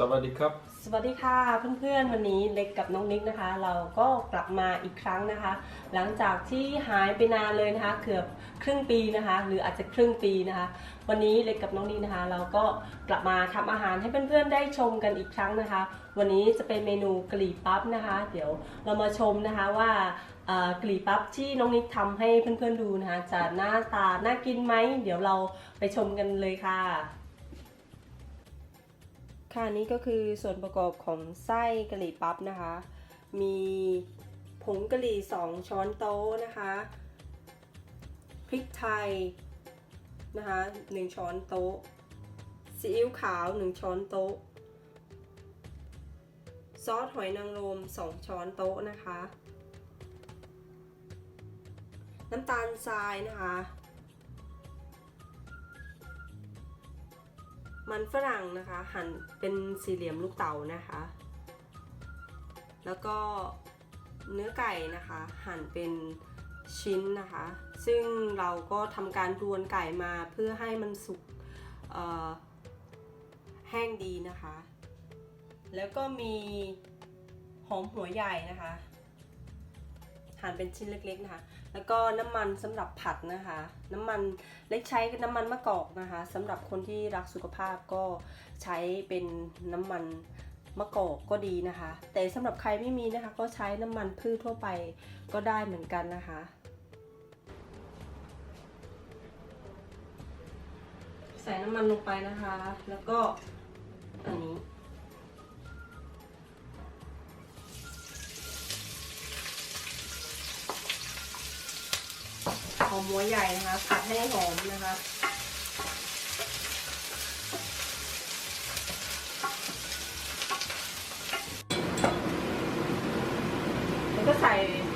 สวัสดีครับ สวัสดีค่ะเพื่อนๆวันนี้เล็กกับน้องนิกนะคะ เราก็กลับมาอีกครั้งนะคะ หลังจากที่หายไปนานเลยนะคะเกือบครึ่งปีนะคะ หรืออาจจะครึ่งปีนะคะ วันนี้เล็กกับน้องนิกนะคะ เราก็กลับมาทำอาหารให้เพื่อนๆได้ชมกันอีกครั้งนะคะ วันนี้จะเป็นเมนูกะหรี่ปั๊บนะคะ เดี๋ยวเรามาชมนะคะว่ากะหรี่ปั๊บที่น้องนิกทำให้เพื่อนๆดูนะคะจะหน้าตาน่ากินไหมเดี๋ยวเราไปชมกันเลยค่ะ ค่ะนี่ก็คือส่วนประกอบของไส้กะหรี่ปั๊บนะคะ มีผงกะหรี่ 2 ช้อนโต๊ะนะคะพริกไทยนะคะ1ช้อนโต๊ะซีอิ๊วขาว 1 ช้อนโต๊ะ ซอสหอยนางรม 2 ช้อนโต๊ะนะคะ น้ำตาลทรายนะคะ มันฝรั่งนะคะ หั่นเป็นสี่เหลี่ยมลูกเต๋านะคะ แล้วก็เนื้อไก่นะคะ หั่นเป็นชิ้นนะคะ ซึ่งเราก็ทำการรวนไก่มาเพื่อให้มันสุกแห้งดีนะคะ แล้วก็มีหอมหัวใหญ่นะคะ หั่นเป็นชิ้นเล็กๆนะคะ แล้วก็น้ำมันสำหรับผัดนะคะ น้ำมันเล็กใช้น้ำมันมะกอกนะคะสำหรับคนที่รักสุขภาพก็ใช้เป็นน้ำมันมะกอกก็ดีนะคะ แต่สำหรับใครไม่มีนะคะ ก็ใช้น้ำมันพืชทั่วไปก็ได้เหมือนกันนะคะ ใส่น้ำมันลงไปนะคะ แล้วก็ หอมหัวใหญ่นะคะ ผัดให้หอมนะคะแล้วก็ใส่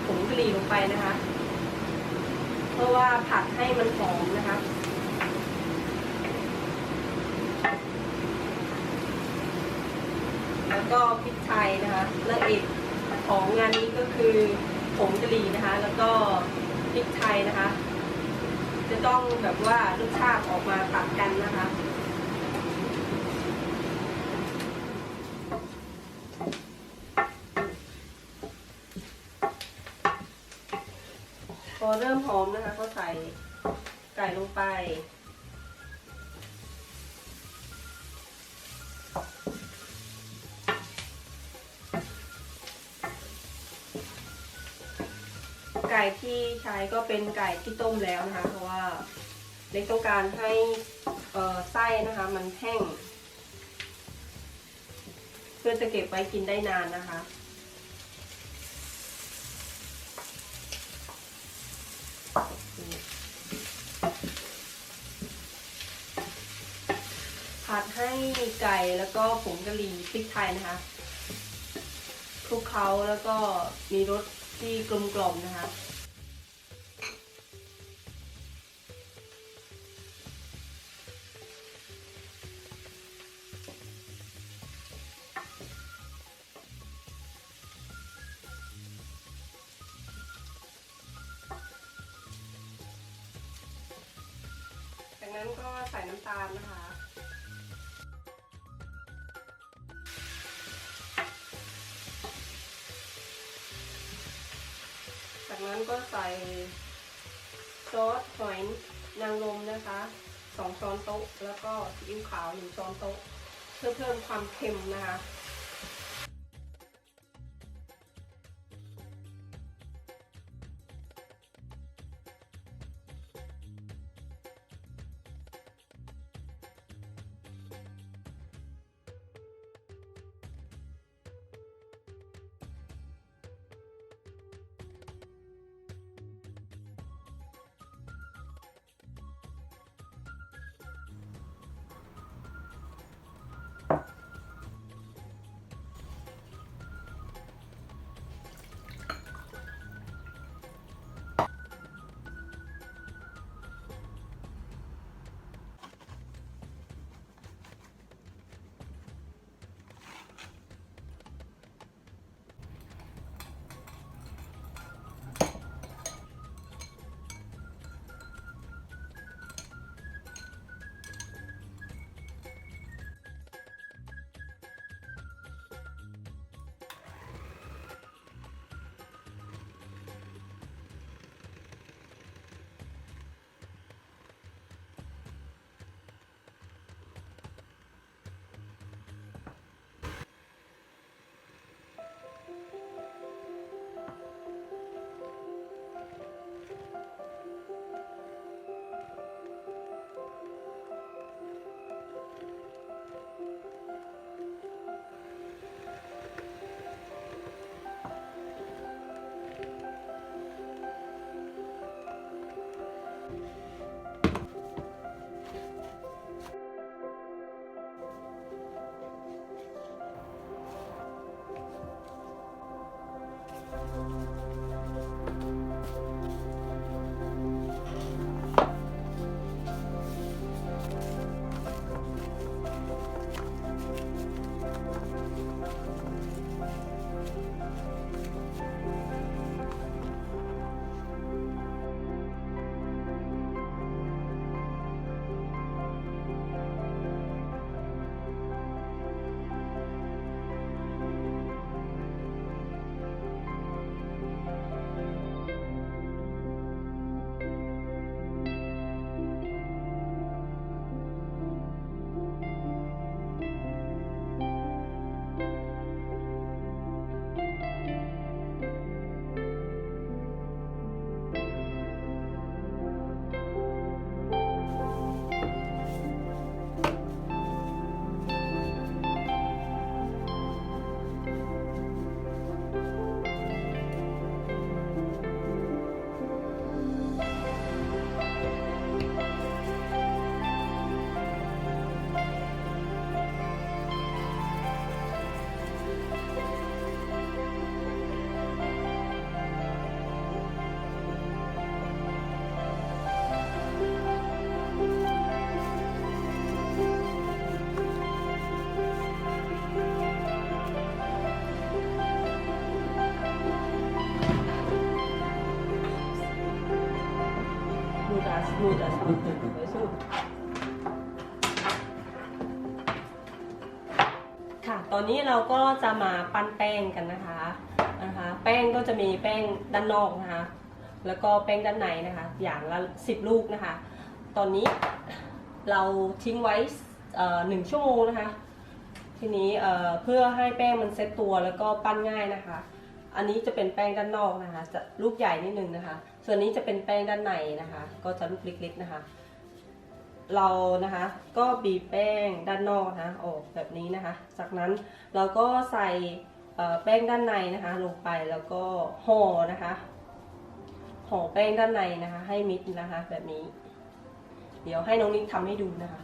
ผงกะหรี่ลงไปนะคะ เพราะว่าผัดให้มันหอมนะคะแล้วก็พริกไทยนะคะและเอกของงานนี้ก็คือผงกะหรี่นะคะ แล้วก็พริกไทยนะคะ จะต้องแบบว่ารสชาติออกมาตัดกันนะคะพอเริ่มหอมนะคะ ก็ใส่ไก่ลงไป ก่ที่ใช้ก็เป็นไก่ที่ต้มแล้วนะคะ เพราะว่าเล็กต้องการให้ไส้นะคะ มันแห้ง เพื่อจะเก็บไว้กินได้นานนะคะผัดให้ไก่แล้วก็ผงกะหรี่พริกไทยนะคะคลุกเคล้าแล้วก็มีรสที่กลมกล่อมนะคะ นั้นก็ใส่น้ำตาลนะคะ จากนั้นก็ใส่ซอสหอยนางรมนะคะสองช้อนโต๊ะ แล้วก็ซีอิ๊วขาวหนึ่งช้อนโต๊ะ เพื่อเพิ่มความเค็มนะคะ นนี้เราก็จะมาปั้นแป้งกันนะคะนะคะ แป้งก็จะมีแป้งด้านนอกนะคะ แล้วก็แป้งด้านในนะคะ อย่างละ10ลูกนะคะ ตอนนี้เราทิ้งไว้หนึ่งชั่วโมงนะคะ ทีนี้เอ่อเพื่อให้แป้งมันเซ็ตตัวแล้วก็ปั้นง่ายนะคะ อันนี้จะเป็นแป้งด้านนอกนะคะ จะลูกใหญ่นิดนึงนะคะ ส่วนนี้จะเป็นแป้งด้านในนะคะ ก็จะลูกเล็กๆนะคะ เรานะคะก็บีบแป้งด้านนอกนะคะออกแบบนี้นะคะ จากนั้นเราก็ใส่แป้งด้านในนะคะลงไปแล้วก็ห่อนะคะห่อแป้งด้านในนะคะ ให้มิดนะคะแบบนี้ เดี๋ยวให้น้องนิกทำให้ดูนะคะ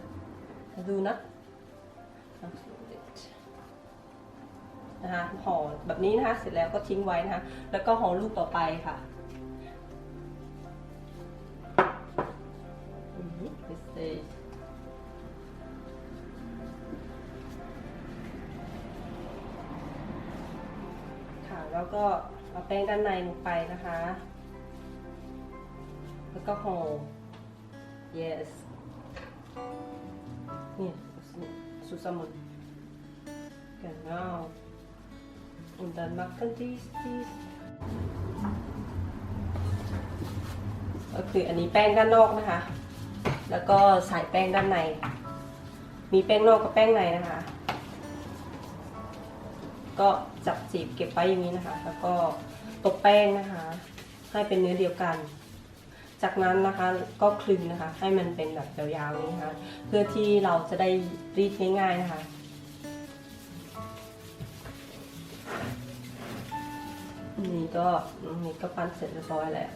ดูนะนะคะห่อแบบนี้นะคะเสร็จแล้วก็ทิ้งไว้นะคะ แล้วก็ห่อลูกต่อไปค่ะ ค่ะ แล้วก็เอาแป้งด้านในลงไปนะคะ แล้วก็ห่อ yes เนี่ย zusammen genau und dann machen dies dies ก็คืออันนี้แป้งด้านนอกนะคะ แล้วก็ใส่แป้งด้านใน มีแป้งนอกกับแป้งในนะคะ ก็จับจีบเก็บไว้อย่างนี้นะคะ แล้วก็ตบแป้งนะคะ ให้เป็นเนื้อเดียวกัน จากนั้นนะคะก็คลึงนะคะ ให้มันเป็นแบบยาวๆนี้นะคะ เพื่อที่เราจะได้รีดง่ายๆนะคะนี่ก็นี่ก็ปั้นเสร็จเรียบร้อยแล้ว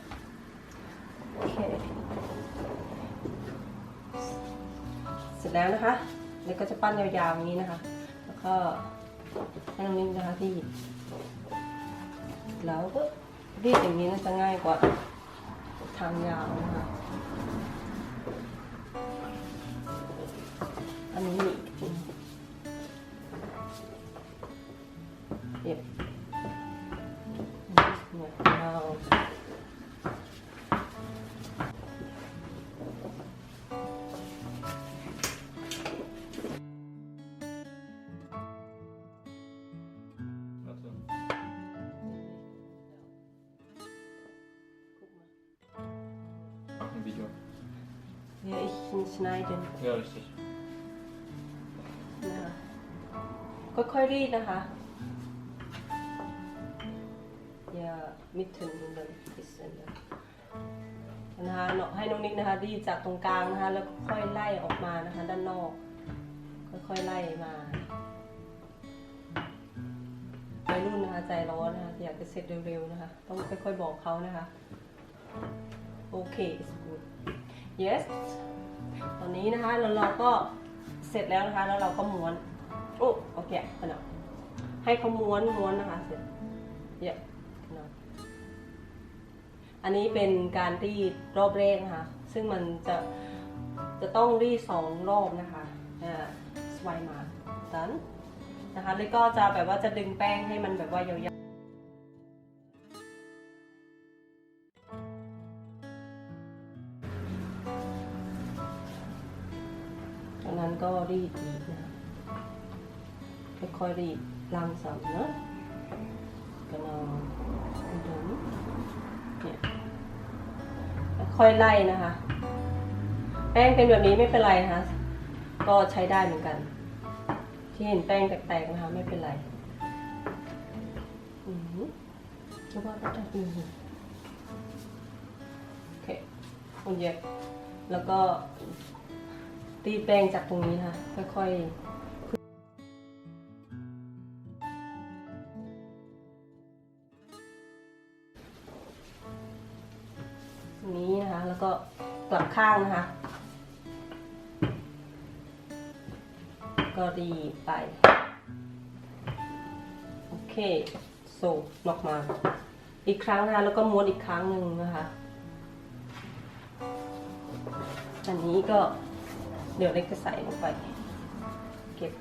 โอเค เสร็จแล้วนะคะแล้วก็จะปั้นยาวๆอย่างนี้นะคะ แล้วก็ให้น้องนิ่งนะคะที่แล้วก็รีดอย่างนี้น่าจะง่ายกว่าทางยาวนะคะอันนี้ Ja, ich schneiden. Ja, richtig. นะคะค่อยๆรีดนะคะ อย่ามิดถึงเลยพิเศษเลยนะคะเนาะให้น้องนิกนะคะรีดจากตรงกลางนะคะ แล้วก็ค่อยไล่ออกมานะคะ ด้านนอก ค่อยๆไล่มาวัยรุ่นนะคะใจร้อนนะคะอยากจะเสร็จเร็วๆนะคะ ต้องค่อยๆบอกเขานะคะ โอเค it's good yes ตอนนี้นะคะแล้วเราก็เสร็จแล้วนะคะ แล้วเราก็ม้วนโอ้โอเคขนาดให้เขาม้วนม้วนนะคะเสร็จเยอะขนาดอันนี้เป็นการรีดรอบแรกนะคะ ซึ่งมันจะจะต้องรีดสองรอบนะคะอ่าสไวมาดันนะคะแล้วก็จะแบบว่าจะดึงแป้งให้มันแบบว่ายาว รีดอีกนะค่อยๆรีดลังสามเนะกันเอาดูเนี่ยค่อยไล่นะคะ แป้งเป็นแบบนี้ไม่เป็นไรนะคะก็ใช้ได้เหมือนกัน ที่เห็นแป้งแตกๆนะคะไม่เป็นไรอืมจะว่าก็ได้อืมโอเคคนเย็บแล้วก็ ตีแป้งจากตรงนี้นะคะค่อยๆนี้นะคะ แล้วก็กลับข้างนะคะ ก็ดีไป โอเคโซนอกมา อีกครั้งนะคะแล้วก็ม้วนอีกครั้งหนึ่งนะคะ อันนี้ก็ เดี๋ยวเล็กจะใส่ลงไป เก็บ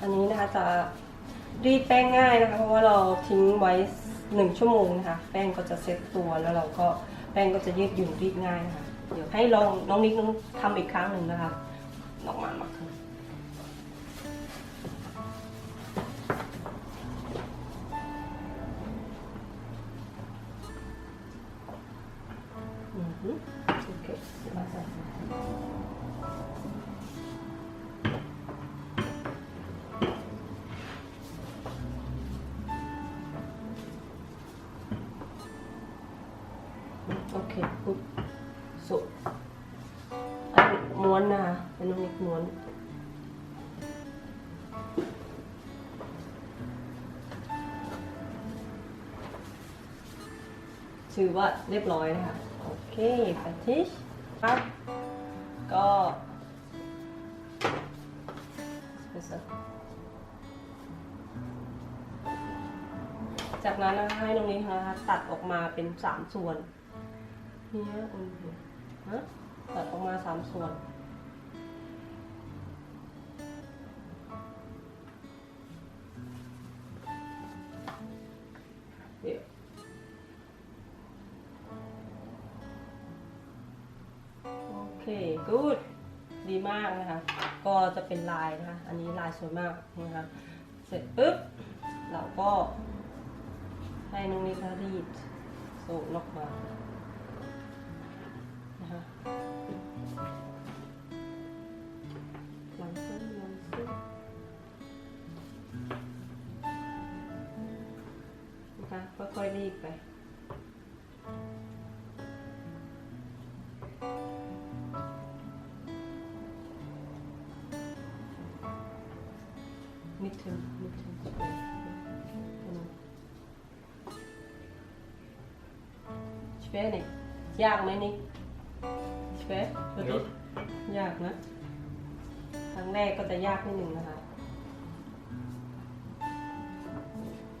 อันนี้นะคะจะรีดแป้งง่ายนะคะ เพราะว่าเราทิ้งไว้หนึ่งชั่วโมงนะคะ แป้งก็จะเซ็ตตัวแล้วเราก็แป้งก็จะยืดหยุ่นรีดง่ายนะคะ เดี๋ยวให้ลองน้องนิกน้องทำอีกครั้งหนึ่งนะคะ ถือว่าเรียบร้อยนะคะ โอเคปันทิชครับ ก็จากนั้นนะคะให้ตรงนี้นะคะตัดออกมาเป็นสามส่วนเนี่ยอืมฮะตัดออกมาสามส่วน ก็จะเป็นลายนะคะ อันนี้ลายสวยมากนะคะเสร็จปุ๊บเราก็ให้น้องนิคารีดสูนออกมานะคะหลังเส้นหลังเส้นนะคะค่อยๆรีดไป Mitten, mitten. Genau. Schwer nicht. ยากไหมนี่ schwer ดูดิ Ja. ยากนะครั้งแรกก็จะยากนิดหนึ่งนะคะ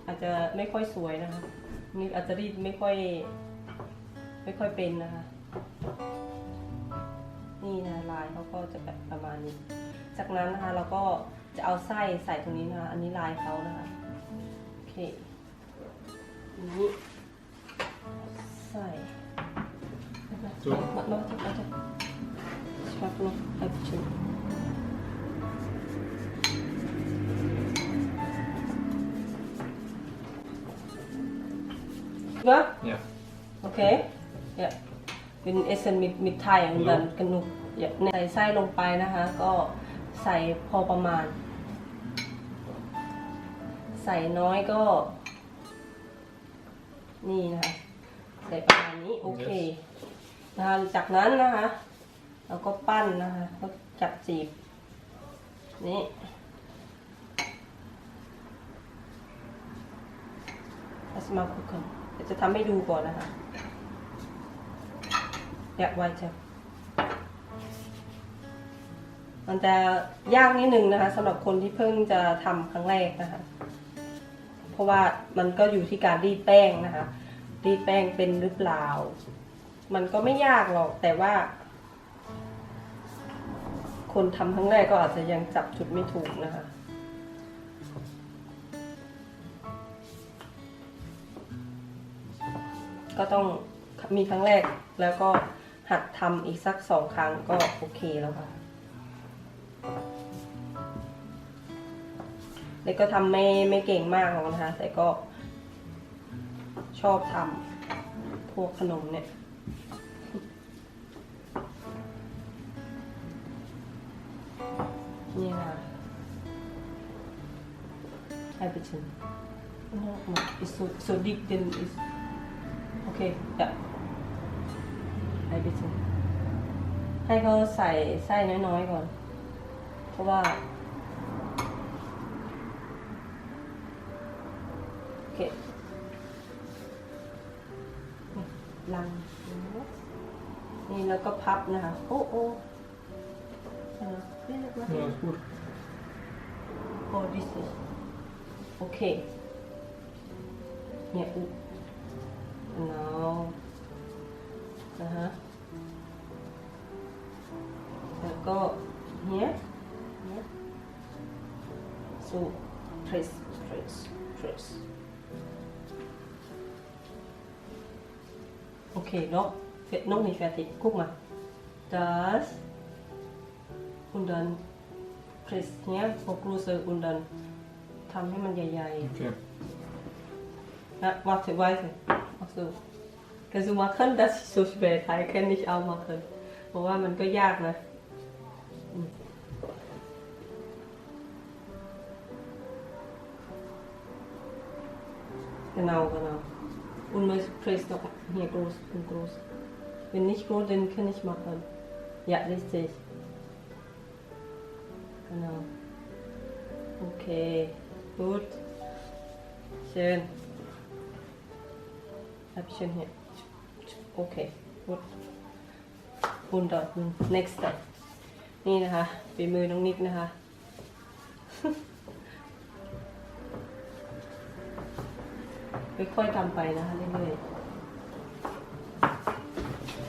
อาจจะไม่ค่อยสวยนะคะ นี่อาจจะรีดไม่ค่อย ไม่ค่อยเป็นนะคะ นี่นะลายเขาก็จะแบบประมาณนี้ จากนั้นนะคะเราก็ จะเอาไส้ใส่ตรงนี้นะคะ อันนี้ลายเขานะคะ โอเคนี้ใส่ So. มามาจะมาจะชักลงไปชิมวะ Ja. Okay. Ja. Bin essen mit mit Thai und dann genug. Ja. ใส่ไส้ลงไปนะคะ ก็ใส่พอประมาณ ใส่น้อยก็ นี่นะคะใส่ประมาณนี้โอเค Yes. นะคะจากนั้นนะคะเราก็ปั้นนะคะก็จับจีบนี่ลัสมาคุกกันเดี๋ยวจะทำให้ดูก่อนนะคะอยากไว้จะมันจะยากนิดนึงนะคะสำหรับคนที่เพิ่งจะทำครั้งแรกนะคะ เพราะว่ามันก็อยู่ที่การรีดแป้งนะคะ รีดแป้งเป็นหรือเปล่า มันก็ไม่ยากหรอกแต่ว่า คนทำครั้งแรกก็อาจจะยังจับจุดไม่ถูกนะคะก็ต้องมีครั้งแรกแล้วก็หัดทำอีกสักสองครั้งก็โอเคแล้วค่ะ เล็กก็ทำไม่ไม่เก่งมากหรอกนะคะ แต่ก็ชอบทำพวกขนมเนี่ยนี่นะให้ไปชิมมา is so so deep then is โอเคจะให้ไปชิมให้เขาใส่ไส้น้อยๆก่อน เพราะว่า ลัง นี่แล้วก็พับนะคะ โอ้โอ้เออเรียกว่า Ja, ist gut. Oh, this is okay. Yeah. ooh. Now. Okay, noch, noch nicht fertig. Guck mal. Das und dann press hier, vor größer und dann ทำให้มันใหญ่ Okay. ๆนะ warte, warte. Ach so. Kannst du machen? Das ist so schwer. Teil kann ich auch machen. เพราะว่ามันก็ยากนะอืม Genau, genau. Und man presst noch hier groß und groß. Wenn nicht groß, dann kann ich machen. Ja, richtig. Genau. Okay, gut. Schön. Hab ich schön hier. Okay, gut. คุณต่อ next step นี่นะคะฝีมือน้องนิกนะคะ ค่อยๆทำไปนะคะเรื่อยๆ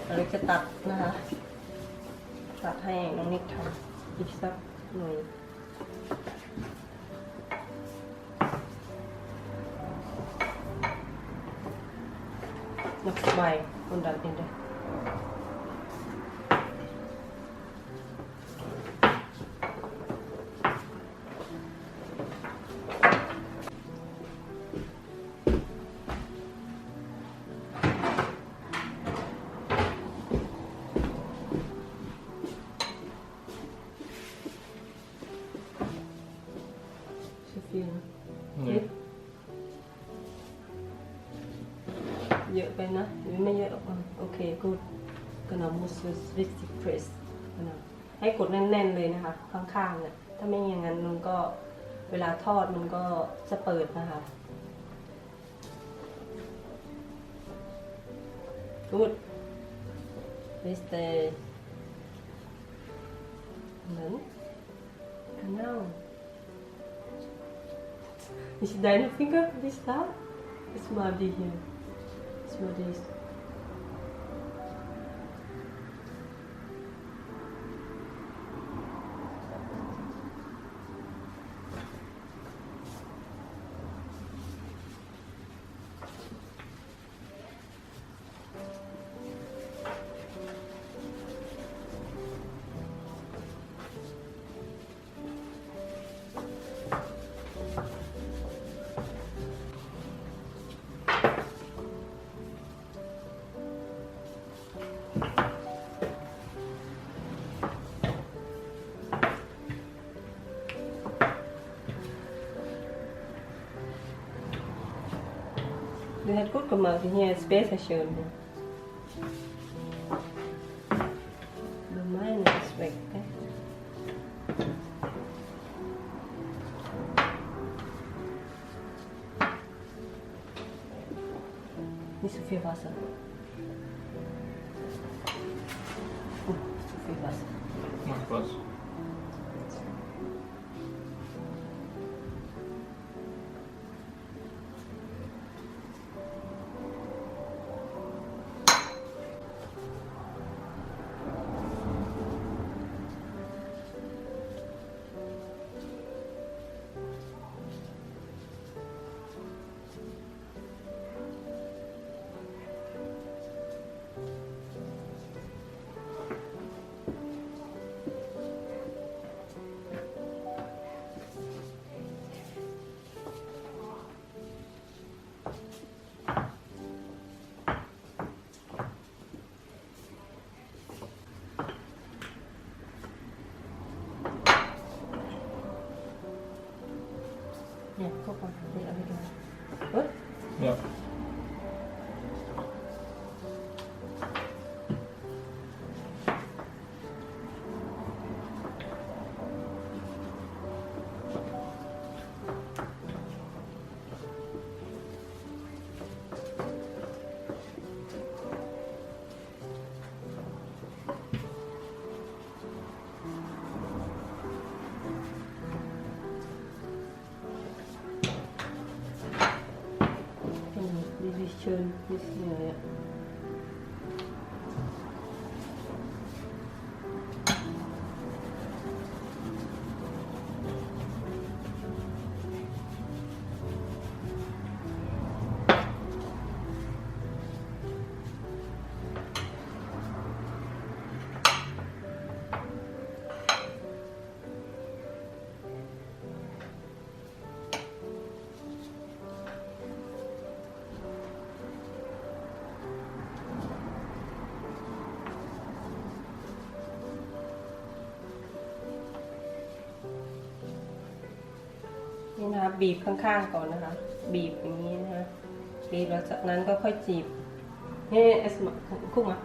เราจะตัดนะคะ ตัดให้น้องนิกทำอีกสักหน่อย Noch zwei und dann Ende. Zu กระหน่ำมูสวิสติเพรสกระให้กดแน่นๆเลยนะคะ ข้างๆเนี่ยถ้าไม่อย่างนั้นมันก็เวลาทอดมันก็จะเปิดนะคะ Gut. Nächste. Und dann? Genau. Nicht deine Finger, die ist da? Ist mal die hier. Ist mal die. come up in here and space. Yes. นะคะบีบข้างๆก่อนนะคะ บีบอย่างนี้นะคะบีบแล้วจากนั้นก็ค่อยจีบนี่เอสมาคุ้มอะ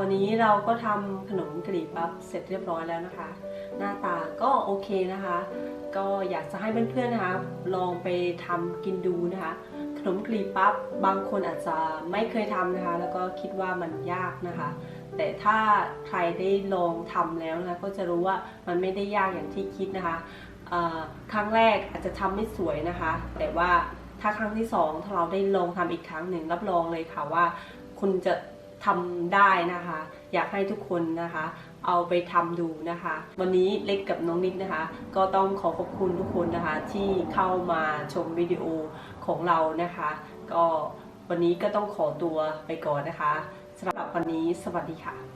วันนี้เราก็ทำขนมกรีบปั๊บเสร็จเรียบร้อยแล้วนะคะ หน้าตาก็โอเคนะคะ ก็อยากจะให้เพื่อนๆนะคะ ลองไปทำกินดูนะคะ ขนมกรีบปั๊บบางคนอาจจะไม่เคยทำนะคะ แล้วก็คิดว่ามันยากนะคะ แต่ถ้าใครได้ลองทำแล้วนะคะก็จะรู้ว่ามันไม่ได้ยากอย่างที่คิดนะคะครั้งแรกอาจจะทำไม่สวยนะคะ แต่ว่าถ้าครั้งที่สองถ้าเราได้ลองทำอีกครั้งหนึ่งรับรองเลยค่ะว่า คุณจะ ทำได้นะคะ อยากให้ทุกคนนะคะ เอาไปทำดูนะคะ วันนี้เล็กกับน้องนิกนะคะ ก็ต้องขอขอบคุณทุกคนนะคะ ที่เข้ามาชมวิดีโอของเรานะคะ ก็วันนี้ก็ต้องขอตัวไปก่อนนะคะสำหรับวันนี้สวัสดีค่ะ